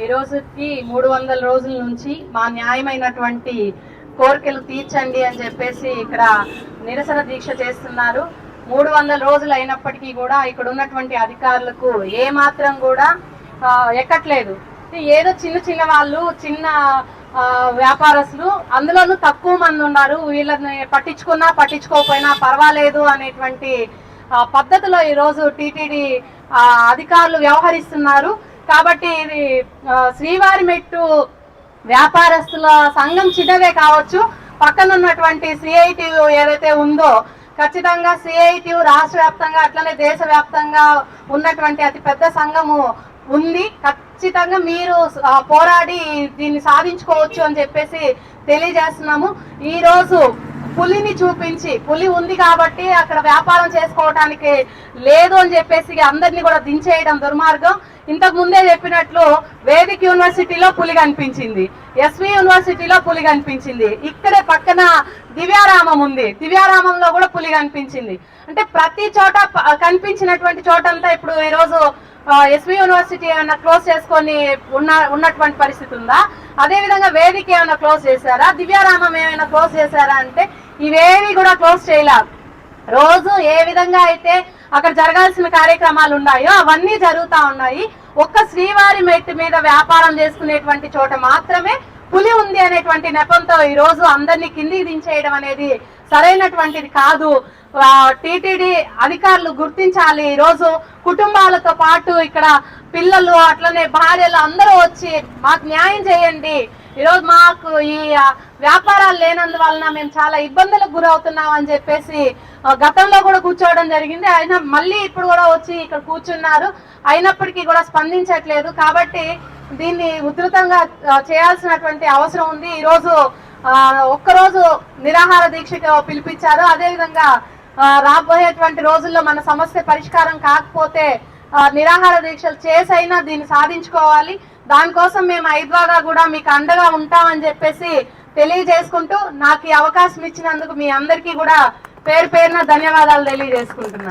ఈ రోజుకి మూడు వందల రోజుల నుంచి మా న్యాయమైనటువంటి కోరికలు తీర్చండి అని చెప్పేసి ఇక్కడ నిరసన దీక్ష చేస్తున్నారు. మూడు వందల రోజులు అయినప్పటికీ కూడా ఇక్కడ ఉన్నటువంటి అధికారులకు ఏ మాత్రం కూడా ఎక్కట్లేదు. ఏదో చిన్న చిన్న వాళ్ళు చిన్న వ్యాపారస్తులు అందులోనూ తక్కువ మంది ఉన్నారు. వీళ్ళని పట్టించుకున్నా పట్టించుకోకపోయినా పర్వాలేదు అనేటువంటి పద్ధతిలో ఈరోజు టీటీడీ అధికారులు వ్యవహరిస్తున్నారు. కాబట్టి ఇది శ్రీవారి మెట్టు వ్యాపారస్తుల సంఘం చిన్నదే కావచ్చు. పక్కన ఉన్నటువంటి సిఐటీయు ఏదైతే ఉందో ఖచ్చితంగా సిఐటి రాష్ట్ర వ్యాప్తంగా అట్లనే దేశ వ్యాప్తంగా ఉన్నటువంటి అతి పెద్ద సంఘము ఉంది. ఖచ్చితంగా మీరు పోరాడి దీన్ని సాధించుకోవచ్చు అని చెప్పేసి తెలియజేస్తున్నాము. ఈ రోజు పులిని చూపించి పులి ఉంది కాబట్టి అక్కడ వ్యాపారం చేసుకోవటానికి లేదు అని చెప్పేసి అందరినీ కూడా దించేయడం దుర్మార్గం. ఇంతకు ముందే చెప్పినట్లు వేదిక్ యూనివర్సిటీలో పులి కనిపించింది ఎస్వి యూనివర్సిటీలో పులి కనిపించింది ఇక్కడే పక్కన దివ్యారామం ఉంది. దివ్యారామంలో కూడా పులి కనిపించింది. అంటే ప్రతి చోట కనిపించినటువంటి చోటంతా ఇప్పుడు ఈరోజు ఎస్వి యూనివర్సిటీ ఏమైనా క్లోజ్ చేసుకొని ఉన్న ఉన్నటువంటి పరిస్థితి ఉందా? అదే విధంగా వేదిక ఏమైనా క్లోజ్ చేశారా? దివ్యారామం ఏమైనా క్లోజ్ చేశారా అంటే ఇవేవి కూడా క్లోజ్ చేయలేదు రోజు ఏ విధంగా అయితే అక్కడ జరగాల్సిన కార్యక్రమాలు ఉన్నాయో అవన్నీ జరుగుతూ ఉన్నాయి. ఒక్క శ్రీవారి మెట్టు మీద వ్యాపారం చేసుకునేటువంటి చోట మాత్రమే పులి ఉంది అనేటువంటి నెపంతో ఈ రోజు అందరినీ కిందికి దించేయడం అనేది సరైనటువంటిది కాదు. టీటీడీ అధికారులు గుర్తించాలి. ఈ రోజు కుటుంబాలతో పాటు ఇక్కడ పిల్లలు అట్లనే భార్యలు అందరూ వచ్చి మాకు న్యాయం చేయండి. ఈరోజు మాకు ఈ వ్యాపారాలు లేనందువలన మేము చాలా ఇబ్బందులకు గురవుతున్నాం అని చెప్పేసి గతంలో కూడా కూర్చోవడం జరిగింది. అయినా మళ్ళీ ఇప్పుడు కూడా వచ్చి ఇక్కడ కూర్చున్నారు. అయినప్పటికీ కూడా స్పందించట్లేదు. కాబట్టి దీన్ని ఉధృతంగా చేయాల్సినటువంటి అవసరం ఉంది. ఈరోజు ఒక్కరోజు నిరాహార దీక్షకు పిలిపించారు. అదేవిధంగా రాబోయేటువంటి రోజుల్లో మన సమస్య పరిష్కారం కాకపోతే నిరాహార దీక్షలు చేసైనా దీన్ని సాధించుకోవాలి. దానికోసం మేము ఐద్వాగా కూడా మీకు అండగా ఉంటామని చెప్పేసి తెలియజేసుకుంటూ నాకు ఈ అవకాశం ఇచ్చినందుకు మీ అందరికీ కూడా పేరు పేరున ధన్యవాదాలు తెలియజేసుకుంటున్నాను.